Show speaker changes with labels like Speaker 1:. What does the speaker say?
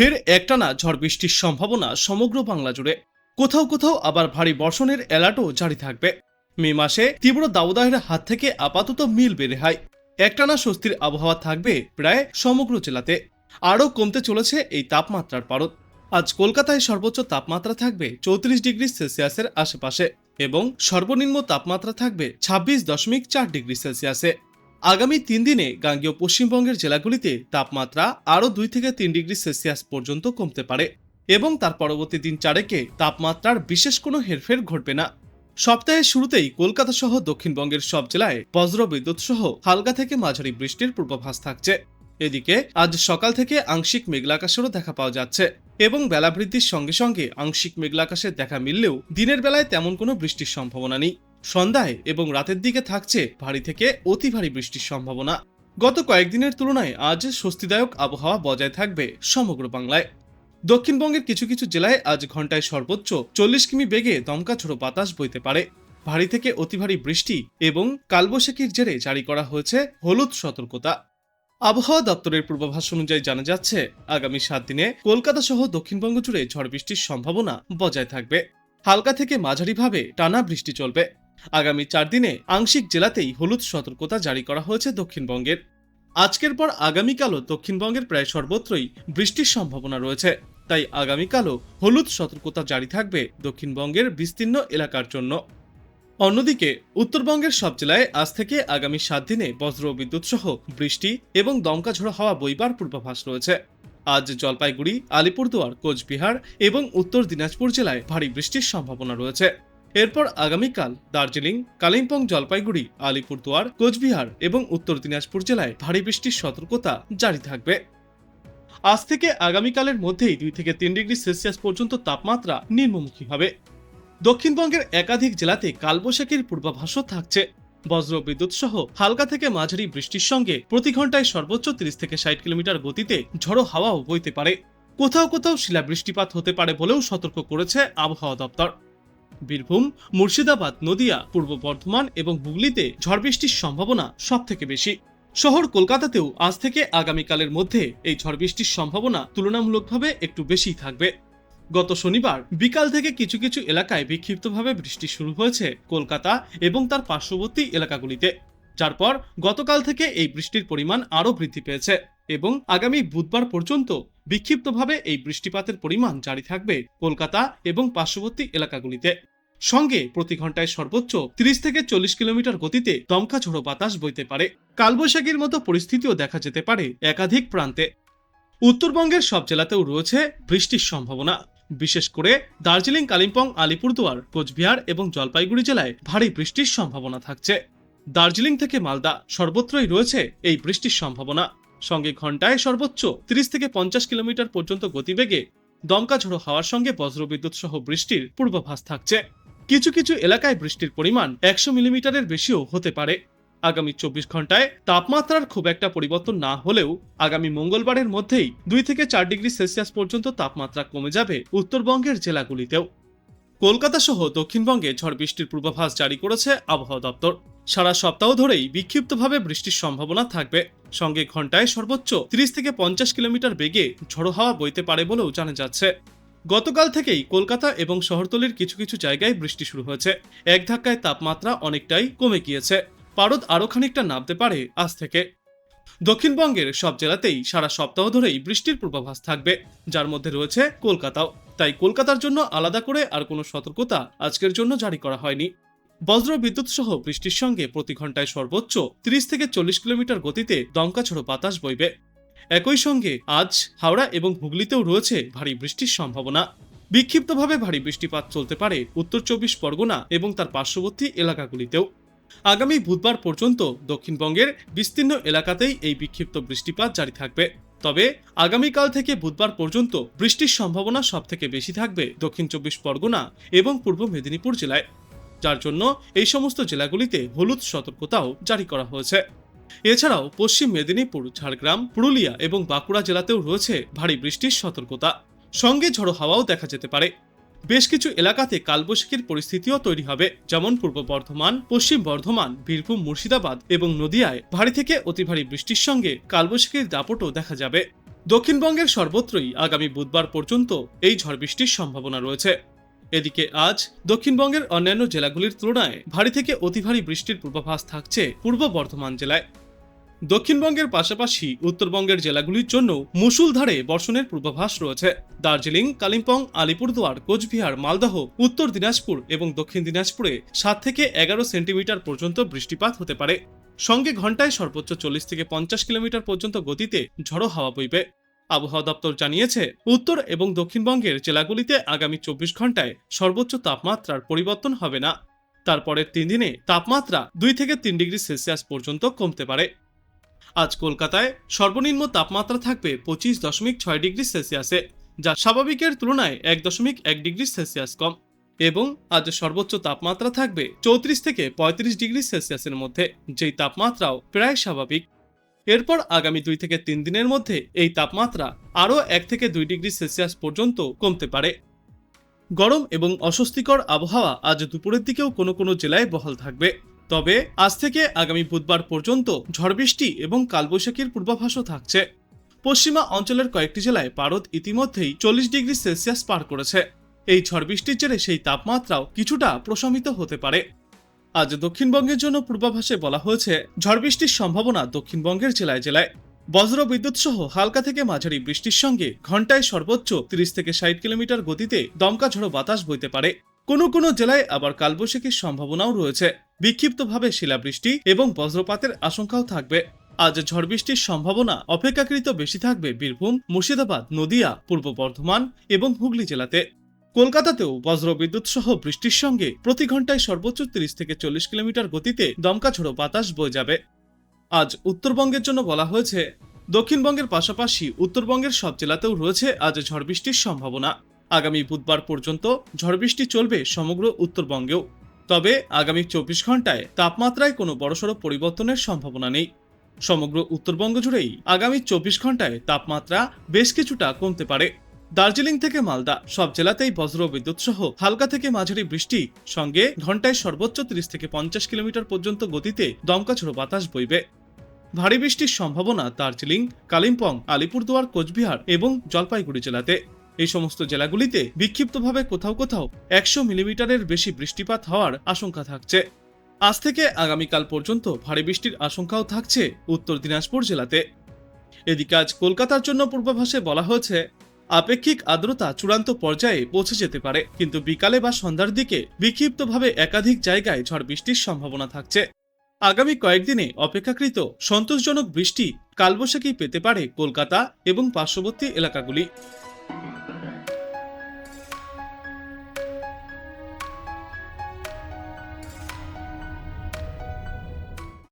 Speaker 1: ফের একটানা ঝড় বৃষ্টির সম্ভাবনা সমগ্র বাংলা জুড়ে। কোথাও কোথাও আবার ভারী বর্ষণের অ্যালার্টও জারি থাকবে। মে মাসে তীব্র দাবদাহের হাত থেকে আপাতত মিল বেড়ে হয়। একটানা স্বস্তির আবহাওয়া থাকবে প্রায় সমগ্র জেলাতে। আরও কমতে চলেছে এই তাপমাত্রার পারদ। আজ কলকাতায় সর্বোচ্চ তাপমাত্রা থাকবে চৌত্রিশ ডিগ্রি সেলসিয়াসের আশেপাশে এবং সর্বনিম্ন তাপমাত্রা থাকবে ছাব্বিশ দশমিক চার ডিগ্রি সেলসিয়াসে। আগামী তিন দিনে গাঙ্গীয় পশ্চিমবঙ্গের জেলাগুলিতে তাপমাত্রা আরও দুই থেকে তিন ডিগ্রি সেলসিয়াস পর্যন্ত কমতে পারে এবং তার পরবর্তী দিন চারেকে তাপমাত্রার বিশেষ কোনো হেরফের ঘটবে না। সপ্তাহের শুরুতেই কলকাতা সহ দক্ষিণবঙ্গের সব জেলায় বজ্র বিদ্যুৎ সহ হালকা থেকে মাঝারি বৃষ্টির পূর্বাভাস থাকছে। এদিকে আজ সকাল থেকে আংশিক মেঘলাকাশেরও দেখা পাওয়া যাচ্ছে এবং বেলা বৃদ্ধির সঙ্গে সঙ্গে আংশিক মেঘলাকাশের দেখা মিললেও দিনের বেলায় তেমন কোনো বৃষ্টির সম্ভাবনা নেই। সন্ধ্যায় এবং রাতের দিকে থাকছে ভারী থেকে অতি ভারী বৃষ্টির সম্ভাবনা। গত কয়েকদিনের তুলনায় আজ স্বস্তিদায়ক আবহাওয়া বজায় থাকবে সমগ্র বাংলায়। দক্ষিণবঙ্গের কিছু কিছু জেলায় আজ ঘন্টায় সর্বোচ্চ চল্লিশ কিমি বেগে দমকা ঝোড়ো বাতাস বইতে পারে। ভারী থেকে অতি ভারী বৃষ্টি এবং কালবৈশাখীর জেরে জারি করা হয়েছে হলুদ সতর্কতা। আবহাওয়া দপ্তরের পূর্বাভাস অনুযায়ী জানা যাচ্ছে, আগামী সাত দিনে কলকাতা সহ দক্ষিণবঙ্গ জুড়ে ঝড় বৃষ্টির সম্ভাবনা বজায় থাকবে। হালকা থেকে মাঝারিভাবে টানা বৃষ্টি চলবে। আগামী চার দিনে আংশিক জেলাতেই হলুদ সতর্কতা জারি করা হয়েছে দক্ষিণবঙ্গের। আজকের পর আগামীকালও দক্ষিণবঙ্গের প্রায় সর্বত্রই বৃষ্টির সম্ভাবনা রয়েছে। তাই আগামীকালও হলুদ সতর্কতা জারি থাকবে দক্ষিণবঙ্গের বিস্তীর্ণ এলাকার জন্য। অন্যদিকে, উত্তরবঙ্গের সব জেলায় আজ থেকে আগামী সাত দিনে বজ্র বিদ্যুৎ সহ বৃষ্টি এবং দমকা ঝোড়ো হাওয়া বইবার পূর্বাভাস রয়েছে। আজ জলপাইগুড়ি, আলিপুরদুয়ার, কোচবিহার এবং উত্তর দিনাজপুর জেলায় ভারী বৃষ্টির সম্ভাবনা রয়েছে। এরপর আগামীকাল দার্জিলিং, কালিম্পং, জলপাইগুড়ি, আলিপুরদুয়ার, কোচবিহার এবং উত্তর দিনাজপুর জেলায় ভারী বৃষ্টির সতর্কতা জারি থাকবে। আজ থেকে আগামীকালের মধ্যেই দুই থেকে তিন ডিগ্রি সেলসিয়াস পর্যন্ত তাপমাত্রা নিম্নমুখী হবে। দক্ষিণবঙ্গের একাধিক জেলাতে কালবৈশাখীর পূর্বাভাসও থাকছে। বজ্র বিদ্যুৎ সহ হালকা থেকে মাঝারি বৃষ্টির সঙ্গে প্রতি ঘন্টায় সর্বোচ্চ তিরিশ থেকে ষাট কিলোমিটার গতিতে ঝড়ো হাওয়াও বইতে পারে। কোথাও কোথাও শিলা বৃষ্টিপাত হতে পারে বলেও সতর্ক করেছে আবহাওয়া দপ্তর। বীরভূম, মুর্শিদাবাদ, নদিয়া, পূর্ব বর্ধমান এবং হুগলিতে ঝড় বৃষ্টির সম্ভাবনা সব থেকে বেশি। শহর কলকাতাতেও আজ থেকে আগামীকালের মধ্যে এই ঝড় বৃষ্টির সম্ভাবনা তুলনামূলকভাবে একটু বেশি থাকবে। গত শনিবার বিকাল থেকে কিছু কিছু এলাকায় বিক্ষিপ্তভাবে বৃষ্টি শুরু হয়েছে কলকাতা এবং তার পার্শ্ববর্তী এলাকাগুলিতে। যার পর গতকাল থেকে এই বৃষ্টির পরিমাণ আরও বৃদ্ধি পেয়েছে এবং আগামী বুধবার পর্যন্ত বিক্ষিপ্তভাবে এই বৃষ্টিপাতের পরিমাণ জারি থাকবে কলকাতা এবং পার্শ্ববর্তী এলাকাগুলিতে। সঙ্গে প্রতি ঘন্টায় সর্বোচ্চ 30 থেকে চল্লিশ কিলোমিটার গতিতে দমকা ঝোড়ো বাতাস বইতে পারে। কালবৈশাখীর মতো পরিস্থিতিও দেখা যেতে পারে একাধিক প্রান্তে। উত্তরবঙ্গের সব জেলাতেও রয়েছে বৃষ্টির সম্ভাবনা। বিশেষ করে দার্জিলিং, কালিম্পং, আলিপুরদুয়ার, কোচবিহার এবং জলপাইগুড়ি জেলায় ভারী বৃষ্টির সম্ভাবনা থাকছে। দার্জিলিং থেকে মালদা সর্বত্রই রয়েছে এই বৃষ্টির সম্ভাবনা। সঙ্গে ঘন্টায় সর্বোচ্চ 30 থেকে পঞ্চাশ কিলোমিটার পর্যন্ত গতিবেগে দমকা ঝোড়ো হাওয়ার সঙ্গে বজ্রবিদ্যুৎ সহ বৃষ্টির পূর্বাভাস থাকছে। কিছু কিছু এলাকায় বৃষ্টির পরিমাণ একশো মিলিমিটারের বেশিও হতে পারে। আগামী চব্বিশ ঘন্টায় তাপমাত্রার খুব একটা পরিবর্তন না হলেও আগামী মঙ্গলবারের মধ্যেই দুই থেকে চার ডিগ্রি সেলসিয়াস পর্যন্ত তাপমাত্রা কমে যাবে উত্তরবঙ্গের জেলাগুলিতেও। কলকাতা সহ দক্ষিণবঙ্গে ঝড় বৃষ্টির পূর্বাভাস জারি করেছে আবহাওয়া দপ্তর। সারা সপ্তাহ ধরেই বিক্ষিপ্তভাবে বৃষ্টির সম্ভাবনা থাকবে। সঙ্গে ঘন্টায় সর্বোচ্চ 30 থেকে পঞ্চাশ কিলোমিটার বেগে ঝড়ো হাওয়া বইতে পারে বলেও জানা যাচ্ছে। গতকাল থেকেই কলকাতা এবং শহরতলির কিছু কিছু জায়গায় বৃষ্টি শুরু হয়েছে। এক ধাক্কায় তাপমাত্রা অনেকটাই কমে গিয়েছে। পারদ আরও খানিকটা নামতে পারে আজ থেকে। দক্ষিণবঙ্গের সব জেলাতেই সারা সপ্তাহ ধরেই বৃষ্টির পূর্বাভাস থাকবে, যার মধ্যে রয়েছে কলকাতাও। তাই কলকাতার জন্য আলাদা করে আর কোনো সতর্কতা আজকের জন্য জারি করা হয়নি। বজ্র বিদ্যুৎ সহ বৃষ্টির সঙ্গে প্রতি ঘন্টায় সর্বোচ্চ 30 থেকে চল্লিশ কিলোমিটার গতিতে দমকা বাতাস বইবে। একই সঙ্গে আজ হাওড়া এবং হুগলিতেও রয়েছে ভারী বৃষ্টির সম্ভাবনা। বিক্ষিপ্তভাবে ভারী বৃষ্টিপাত চলতে পারে উত্তর চব্বিশ পরগনা এবং তার পার্শ্ববর্তী এলাকাগুলিতেও। আগামী বুধবার পর্যন্ত দক্ষিণবঙ্গের বিস্তীর্ণ এলাকাতেই এই বিক্ষিপ্ত বৃষ্টিপাত জারি থাকবে। তবে আগামীকাল থেকে বুধবার পর্যন্ত বৃষ্টির সম্ভাবনা সব থেকে বেশি থাকবে দক্ষিণ চব্বিশ পরগনা এবং পূর্ব মেদিনীপুর জেলায়। যার জন্য এই সমস্ত জেলাগুলিতে হলুদ সতর্কতাও জারি করা হয়েছে। এছাড়াও পশ্চিম মেদিনীপুর, ঝাড়গ্রাম, পুরুলিয়া এবং বাঁকুড়া জেলাতেও রয়েছে ভারী বৃষ্টির সতর্কতা। সঙ্গে ঝড়ো হাওয়াও দেখা যেতে পারে। বেশ কিছু এলাকাতে কালবৈশাখীর পরিস্থিতিও তৈরি হবে, যেমন পূর্ব বর্ধমান, পশ্চিম বর্ধমান, বীরভূম, মুর্শিদাবাদ এবং নদিয়ায় ভারী থেকে অতি ভারী বৃষ্টির সঙ্গে কালবৈশাখীর দাপটও দেখা যাবে। দক্ষিণবঙ্গের সর্বত্রই আগামী বুধবার পর্যন্ত এই ঝড় বৃষ্টির সম্ভাবনা রয়েছে। এদিকে আজ দক্ষিণবঙ্গের অন্যান্য জেলাগুলির তুলনায় ভারী থেকে অতি ভারী বৃষ্টির পূর্বাভাস থাকছে পূর্ব বর্ধমান জেলায়। দক্ষিণবঙ্গের পাশাপাশি উত্তরবঙ্গের জেলাগুলির জন্য মুসুলধারে বর্ষণের পূর্বাভাস রয়েছে। দার্জিলিং, কালিম্পং, আলিপুরদুয়ার, কোচবিহার, মালদহ, উত্তর দিনাজপুর এবং দক্ষিণ দিনাজপুরে সাত থেকে এগারো সেন্টিমিটার পর্যন্ত বৃষ্টিপাত হতে পারে। সঙ্গে ঘন্টায় সর্বোচ্চ চল্লিশ থেকে পঞ্চাশ কিলোমিটার পর্যন্ত গতিতে ঝড়ো হাওয়া বইবে। আবহাওয়া দপ্তর জানিয়েছে, উত্তর এবং দক্ষিণবঙ্গের জেলাগুলিতে আগামী চব্বিশ ঘন্টায় সর্বোচ্চ তাপমাত্রার পরিবর্তন হবে না। তারপরের তিন দিনে তাপমাত্রা দুই থেকে তিন ডিগ্রি সেলসিয়াস পর্যন্ত কমতে পারে। আজ কলকাতায় সর্বনিম্ন তাপমাত্রা থাকবে পঁচিশ দশমিক ছয় ডিগ্রি সেলসিয়াসে, যা স্বাভাবিকের তুলনায় এক দশমিক এক ডিগ্রি সেলসিয়াস কম। এবং আজ সর্বোচ্চ তাপমাত্রা থাকবে চৌত্রিশ থেকে পঁয়ত্রিশ ডিগ্রি সেলসিয়াসের মধ্যে, যেই তাপমাত্রাও প্রায় স্বাভাবিক। এরপর আগামী দুই থেকে তিন দিনের মধ্যে এই তাপমাত্রা আরও এক থেকে দুই ডিগ্রি সেলসিয়াস পর্যন্ত কমতে পারে। গরম এবং অস্বস্তিকর আবহাওয়া আজ দুপুরের দিকেও কোনো কোনো জেলায় বহাল থাকবে। তবে আজ থেকে আগামী বুধবার পর্যন্ত ঝড় বৃষ্টি এবং কালবৈশাখীর পূর্বাভাসও থাকছে। পশ্চিমা অঞ্চলের কয়েকটি জেলায় পারদ ইতিমধ্যেই চল্লিশ ডিগ্রি সেলসিয়াস পার করেছে। এই ঝড় বৃষ্টির জেরে সেই তাপমাত্রাও কিছুটা প্রশমিত হতে পারে। আজ দক্ষিণবঙ্গের জন্য পূর্বাভাসে বলা হয়েছে, ঝড় বৃষ্টির সম্ভাবনা দক্ষিণবঙ্গের জেলায় জেলায়। বজ্র বিদ্যুৎ সহ হালকা থেকে মাঝারি বৃষ্টির সঙ্গে ঘন্টায় সর্বোচ্চ তিরিশ থেকে ষাট কিলোমিটার গতিতে দমকা ঝড়ো বাতাস বইতে পারে। কোনো কোনো জেলায় আবার কালবৈশাখীর সম্ভাবনাও রয়েছে। বিক্ষিপ্তভাবে শিলাবৃষ্টি এবং বজ্রপাতের আশঙ্কাও থাকবে। আজ ঝড় বৃষ্টির সম্ভাবনা অপেক্ষাকৃত বেশি থাকবে বীরভূম, মুর্শিদাবাদ, নদিয়া, পূর্ব বর্ধমান এবং হুগলি জেলাতে। কলকাতাতেও বজ্র বিদ্যুৎ সহ বৃষ্টির সঙ্গে প্রতি ঘন্টায় সর্বোচ্চ তিরিশ থেকে চল্লিশ কিলোমিটার গতিতে দমকা ঝোড়ো বাতাস বয়ে যাবে। আজ উত্তরবঙ্গের জন্য বলা হয়েছে, দক্ষিণবঙ্গের পাশাপাশি উত্তরবঙ্গের সব জেলাতেও রয়েছে আজ ঝড় বৃষ্টির সম্ভাবনা। আগামী বুধবার পর্যন্ত ঝড় বৃষ্টি চলবে সমগ্র উত্তরবঙ্গেও। তবে আগামী চব্বিশ ঘন্টায় তাপমাত্রায় কোনো বড়সড় পরিবর্তনের সম্ভাবনা নেই। সমগ্র উত্তরবঙ্গ জুড়েই আগামী চব্বিশ ঘন্টায় তাপমাত্রা বেশ কিছুটা কমতে পারে। দার্জিলিং থেকে মালদা, সব জেলাতেই বজ্র বিদ্যুৎ সহ হালকা থেকে মাঝারি বৃষ্টি, সঙ্গে ঘন্টায় সর্বোচ্চ তিরিশ থেকে পঞ্চাশ কিলোমিটার পর্যন্ত গতিতে দমকা বাতাস বইবে। ভারী বৃষ্টির সম্ভাবনা দার্জিলিং, কালিম্পং, আলিপুরদুয়ার, কোচবিহার এবং জলপাইগুড়ি জেলাতে। এই সমস্ত জেলাগুলিতে বিক্ষিপ্তভাবে কোথাও কোথাও একশো মিলিমিটারের বেশি বৃষ্টিপাত হওয়ার আশঙ্কা থাকছে। আজ থেকে আগামীকাল পর্যন্ত ভারী বৃষ্টির আশঙ্কাও থাকছে উত্তর দিনাজপুর জেলাতে। এদিকে আজ কলকাতার জন্য পূর্বাভাসে বলা হয়েছে আপেক্ষিক আর্দ্রতা চূড়ান্ত পর্যায়ে পৌঁছে যেতে পারে, কিন্তু বিকালে বা সন্ধ্যার দিকে বিক্ষিপ্তভাবে একাধিক জায়গায় ঝড় বৃষ্টির সম্ভাবনা থাকছে। আগামী কয়েকদিনে অপেক্ষাকৃত সন্তোষজনক বৃষ্টি কালবৈশাখী পেতে পারে কলকাতা এবং পার্শ্ববর্তী এলাকাগুলি।